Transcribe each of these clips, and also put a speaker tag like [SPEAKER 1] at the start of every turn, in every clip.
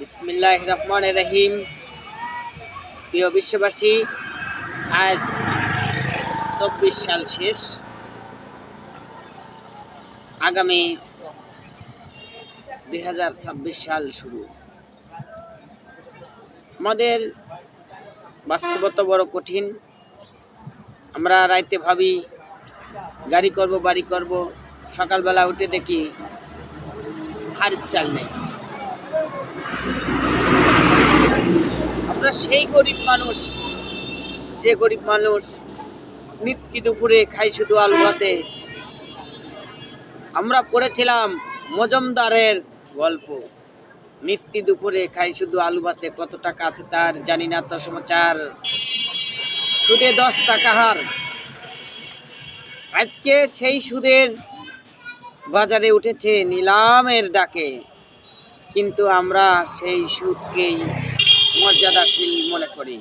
[SPEAKER 1] বিসমিল্লাহ রহমান রহিম। প্রিয় বিশ্ববাসী, আজ চব্বিশ সাল শেষ। আগামী দুই হাজার ছাব্বিশ সাল শুরু। আমাদের বাস্তবতা বড় কঠিন। আমরা রাইতে ভাবি, গাড়ি করব, বাড়ি করব, সকালবেলা উঠে দেখি আর চাল নেই। আমরা সেই গরিব মানুষ, যে গরিব মানুষ নিত্যি দুপুরে খাই শুধু আলু ভাতে। আমরা পড়েছিলাম মজমদারের গল্প নিত্যি দুপুরে খাই শুধু আলু ভাতে, কত টাকা আছে তার জানি না, তো সমাচার। সুদে দশ টাকা হার। আজকে সেই সুদের বাজারে উঠেছে নিলামের ডাকে, কিন্তু আমরা সেই সুদকেই মর্যাদাশীল মনে করি।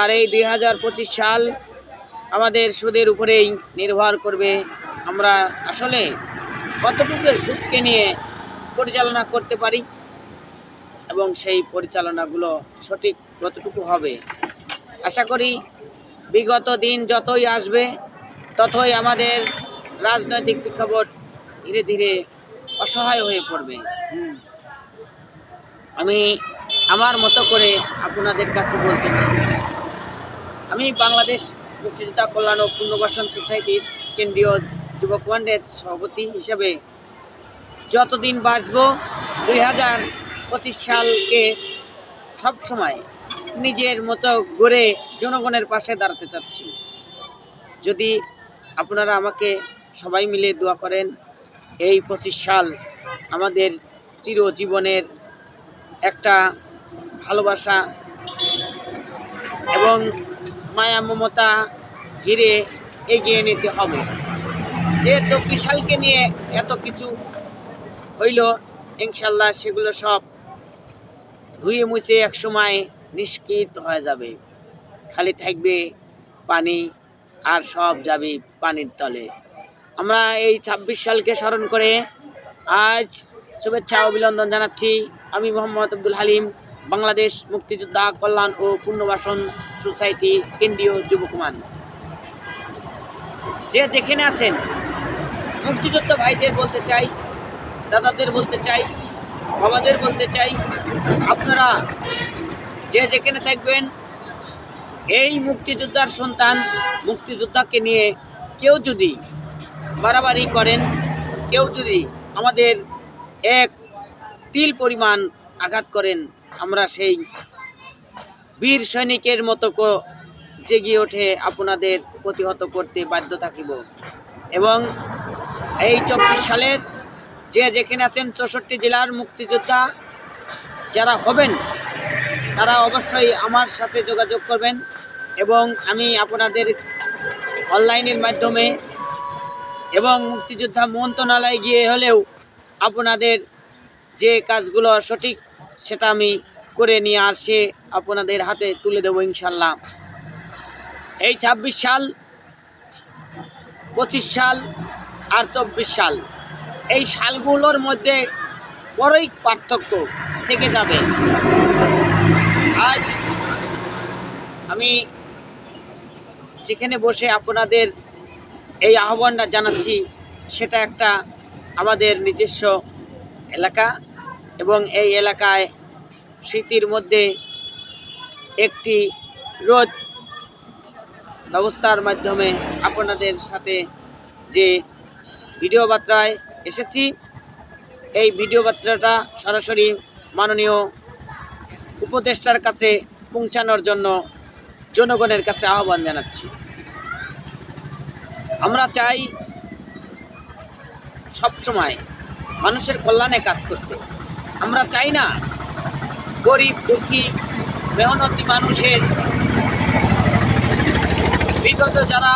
[SPEAKER 1] আর এই দুই হাজার পঁচিশ সাল আমাদের সুদের উপরেই নির্ভর করবে। আমরা আসলে কতটুকু সুদকে নিয়ে পরিচালনা করতে পারি এবং সেই পরিচালনাগুলো সঠিক কতটুকু হবে। আশা করি বিগত দিন যতই আসবে, ততই আমাদের রাজনৈতিক প্রেক্ষাপট ধীরে ধীরে অসহায় হয়ে পড়বে। আমি আমার মতো করে আপনাদের কাছে বলতেছি আমি বাংলাদেশ মুক্তিযোদ্ধা কল্যাণ ও পুনর্বাসন সোসাইটির কেন্দ্রীয় যুবক ফ্রন্টের সভাপতি হিসেবে যতদিন বাঁচব, দুই হাজার পঁচিশ সালকে সবসময় নিজের মতো গড়ে জনগণের পাশে দাঁড়াতে চাচ্ছি। যদি আপনারা আমাকে সবাই মিলে দোয়া করেন, এই পঁচিশ সাল আমাদের চিরজীবনের একটা ভালোবাসা এবং মায়া, মমতা ঘিরে এগিয়ে নিতে হবে। যেহেতু বিশালকে নিয়ে এত কিছু হইল, ইনশাল্লাহ সেগুলো সব ধুয়ে মুছে একসময় নিষ্কৃত হয়ে যাবে। খালি থাকবে পানি আর সব যাবে পানির তলে। আমরা এই ছাব্বিশ সালকে স্মরণ করে আজ শুভেচ্ছা, অভিনন্দন জানাচ্ছি। আমি মোহাম্মদ আব্দুল হালিম। বাংলাদেশ মুক্তিযোদ্ধা কল্যাণ ও পুনর্বাসন সোসাইটি কেন্দ্রীয় যুবকুমান যে যেখানে আছেন, মুক্তিযোদ্ধা ভাইদের বলতে চাই, দাদাদের বলতে চাই, বাবাদের বলতে চাই, আপনারা যে যেখানে থাকবেন, এই মুক্তিযোদ্ধার সন্তান মুক্তিযোদ্ধাকে নিয়ে কেউ যদি বাড়াবাড়ি করেন, কেউ যদি আমাদের এক তিল পরিমাণ আঘাত করেন, আমরা সেই বীর সৈনিকের মতো জেগে ওঠে আপনাদের প্রতিহত করতে বাধ্য থাকিব। এবং এই চব্বিশ সালের যে যেখানে আছেন চৌষট্টি জেলার মুক্তিযোদ্ধা যারা হবেন, তারা অবশ্যই আমার সাথে যোগাযোগ করবেন এবং আমি আপনাদের অনলাইনের মাধ্যমে এবং মুক্তিযোদ্ধা মন্ত্রণালয়ে গিয়ে হলেও আপনাদের যে কাজগুলো সঠিক সেটা আমি করে নিয়ে আসে আপনাদের হাতে তুলে দেবো ইনশাল্লাহ। এই ছাব্বিশ সাল, পঁচিশ সাল আর চব্বিশ সাল, এই সালগুলোর মধ্যে বড়ই পার্থক্য থেকে যাবে। আজ আমি যেখানে বসে আপনাদের এই আহ্বানটা জানাচ্ছি, সেটা একটা আমাদের নিজস্ব এলাকা। এবং এই এলাকায় স্মৃতির মধ্যে একটি রোদ ব্যবস্থার মাধ্যমে আপনাদের সাথে যে ভিডিও বার্তায় এসেছি, এই ভিডিও বার্তাটা সরাসরি মাননীয় উপদেষ্টার কাছে পৌঁছানোর জন্য জনগণের কাছে আহ্বান জানাচ্ছি। আমরা চাই সব সময় মানুষের কল্যাণে কাজ করতে। আমরা চাই না গরিব, দুঃখী, মেহনতি মানুষের বিগত যারা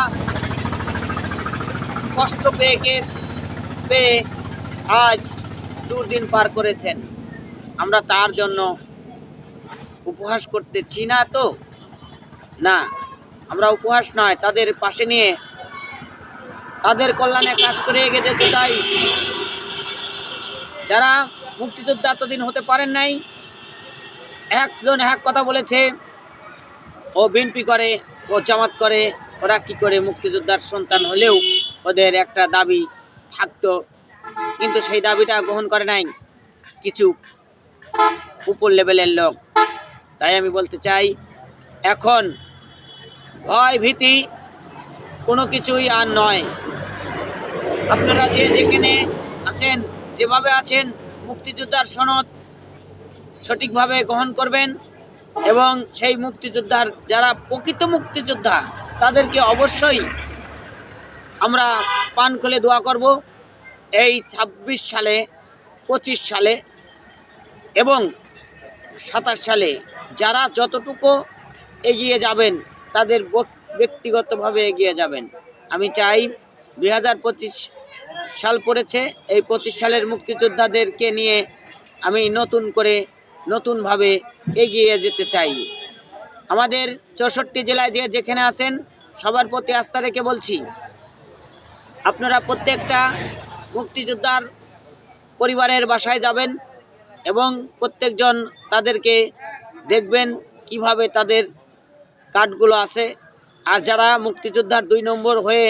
[SPEAKER 1] কষ্ট পেয়ে পেয়ে আজ দুর্দিন পার করেছেন, আমরা তার জন্য উপহাস করতেছি না তো? না, আমরা উপহাস নয়, তাদের পাশে নিয়ে তাদের কল্যাণে কাজ করে এগিয়ে যেতে চাই যারা মুক্তিযোদ্ধা এতদিন হতে পারেন নাই। একজন এক কথা বলেছে, ও বিএনপি করে, ও জামাত করে, ওরা কি করে মুক্তিযোদ্ধার সন্তান হলেও ওদের একটা দাবি থাকতো, কিন্তু সেই দাবিটা গ্রহণ করে নাই কিছু উপর লেভেলের লোক। তাই আমি বলতে চাই, এখন ভয় ভীতি কোনো কিছুই আর নয়। আপনারা যে যেখানে আছেন, যেভাবে আছেন মুক্তিযোদ্ধার সনদ সঠিকভাবে গ্রহণ করবেন এবং সেই মুক্তিযোদ্ধার যারা প্রকৃত মুক্তিযোদ্ধা, তাদেরকে অবশ্যই আমরা পান খুলে দোয়া করব। এই ছাব্বিশ সালে, পঁচিশ সালে এবং সাতাশ সালে যারা যতটুকু এগিয়ে যাবেন, তাদের ব্যক্তিগতভাবে এগিয়ে যাবেন। আমি চাই দুই হাজার পঁচিশ সাল পড়েছে, এই পঁচিশ সালের মুক্তিযোদ্ধাদেরকে নিয়ে আমি নতুন করে নতুনভাবে এগিয়ে যেতে চাই। আমাদের চৌষট্টি জেলায় যে যেখানে আছেন, সবার প্রতি আস্থা রেখে বলছি, আপনারা প্রত্যেকটা মুক্তিযোদ্ধার পরিবারের বাসায় যাবেন এবং প্রত্যেকজন তাদেরকে দেখবেন কীভাবে তাদের কার্ডগুলো আছে। আর যারা মুক্তিযোদ্ধার দুই নম্বর হয়ে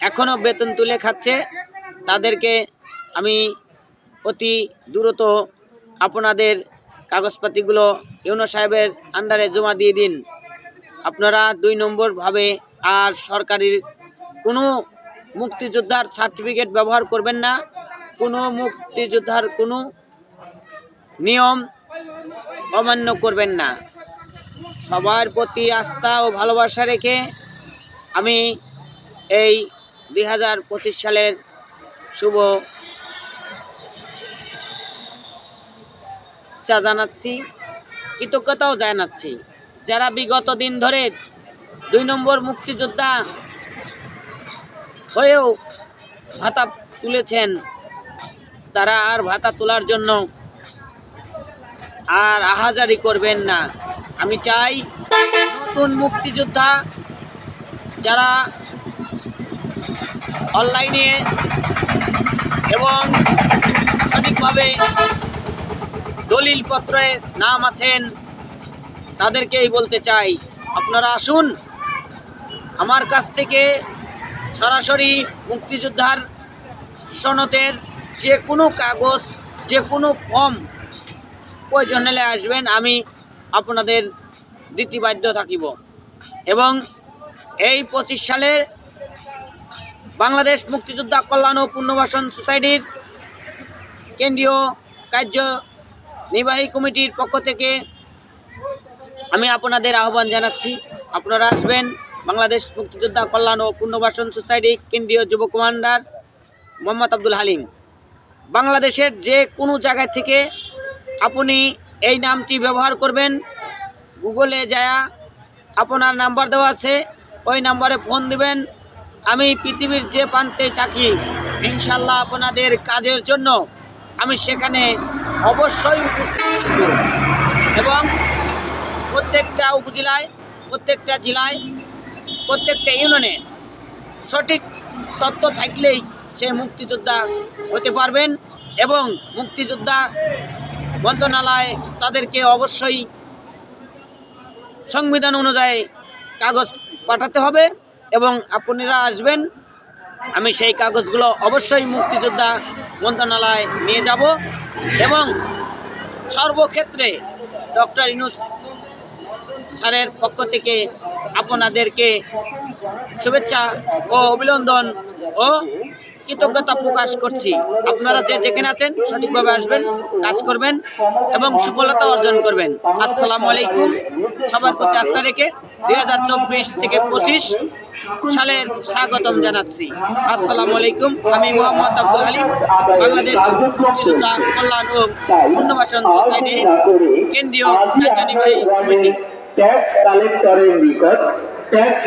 [SPEAKER 1] এখনও বেতন তুলে খাচ্ছে। তাদেরকে আমি অতি দ্রুত আপনাদের কাগজপাতিগুলো ইউনো সাহেবের আন্ডারে জমা দিয়ে দিন। আপনারা দুই নম্বরভাবে আর সরকারি কোনো মুক্তিযোদ্ধার সার্টিফিকেট ব্যবহার করবেন না। কোনো মুক্তিযোদ্ধার কোনো নিয়ম অমান্য করবেন না। সবার প্রতি আস্থা ও ভালোবাসা রেখে আমি এই দুই হাজার পঁচিশ সালের শুভ চা জানাচ্ছি, কৃতজ্ঞতাও জানাচ্ছি। যারা বিগত দিন ধরে দুই নম্বর মুক্তিযোদ্ধা হয়েও ভাতা তুলেছেন, তারা আর ভাতা তোলার জন্য আর আহাজারি করবেন না। আমি চাই নতুন মুক্তিযোদ্ধা যারা অনলাইনে এবং সঠিকভাবে দলিলপত্রে নাম আছেন, তাদেরকেই বলতে চাই, আপনারা আসুন। আমার কাছ থেকে সরাসরি মুক্তিযোদ্ধার সনদের যে কোনো কাগজ, যে কোনো ফর্ম প্রয়োজন হলে আসবেন, আমি আপনাদের দিতে বাধ্য থাকিব। এবং এই পঁচিশ সালে বাংলাদেশ মুক্তিযোদ্ধা কল্যাণ ও পুনর্বাসন সোসাইটির কেন্দ্রীয় কার্য নির্বাহী কমিটির পক্ষ থেকে আমি আপনাদের আহ্বান জানাচ্ছি। আপনারা আসবেন বাংলাদেশ মুক্তিযোদ্ধা কল্যাণ ও পুনর্বাসন সোসাইটি কেন্দ্রীয় যুব কমান্ডার মোহাম্মদ আব্দুল হালিম। বাংলাদেশের যে কোনো জায়গা থেকে আপনি এই নামটি ব্যবহার করবেন। গুগলে যায়া আপনার নাম্বার দেওয়া আছে, ওই নাম্বারে ফোন দিবেন। আমি পৃথিবীর যে প্রান্তে থাকি ইনশাল্লাহ আপনাদের কাজের জন্য আমি সেখানে অবশ্যই উপস্থিত এবং প্রত্যেকটা উপজেলায়, প্রত্যেকটা জেলায়, প্রত্যেকটা ইউনিয়নে সঠিক তথ্য থাকলেই সে মুক্তিযোদ্ধা হতে পারবেন এবং মুক্তিযোদ্ধা মন্ত্রণালয় তাদেরকে অবশ্যই সংবিধান অনুযায়ী কাগজ পাঠাতে হবে। এবং আপনারা আসবেন। আমি সেই কাগজগুলো অবশ্যই মুক্তিযোদ্ধা মন্ত্রণালয় নিয়ে যাব এবং সর্বক্ষেত্রে ডক্টর ইনুজ স্যারের পক্ষ থেকে আপনাদেরকে শুভেচ্ছা ও অভিনন্দন ও কৃতজ্ঞতা প্রকাশ করছি। আপনারা যে যেখানে আছেন সঠিকভাবে আসবেন, কাজ করবেন এবং সফলতা অর্জন করবেন। আসসালামু আলাইকুম। সবার প্রতি আস্থা রেখে দুই হাজার চব্বিশ থেকে পঁচিশ সালের স্বাগতম জানাচ্ছি। আসসালামু আলাইকুম। আমি মোহাম্মদ আব্দুল আলী বাংলাদেশ কল্যাণ ও পুনর্বাসন সোসাইটির কেন্দ্রীয় কার্যনির্বাহী কমিটি।
[SPEAKER 2] ট্যাক্স কালেক্টরের নিকট ট্যাক্স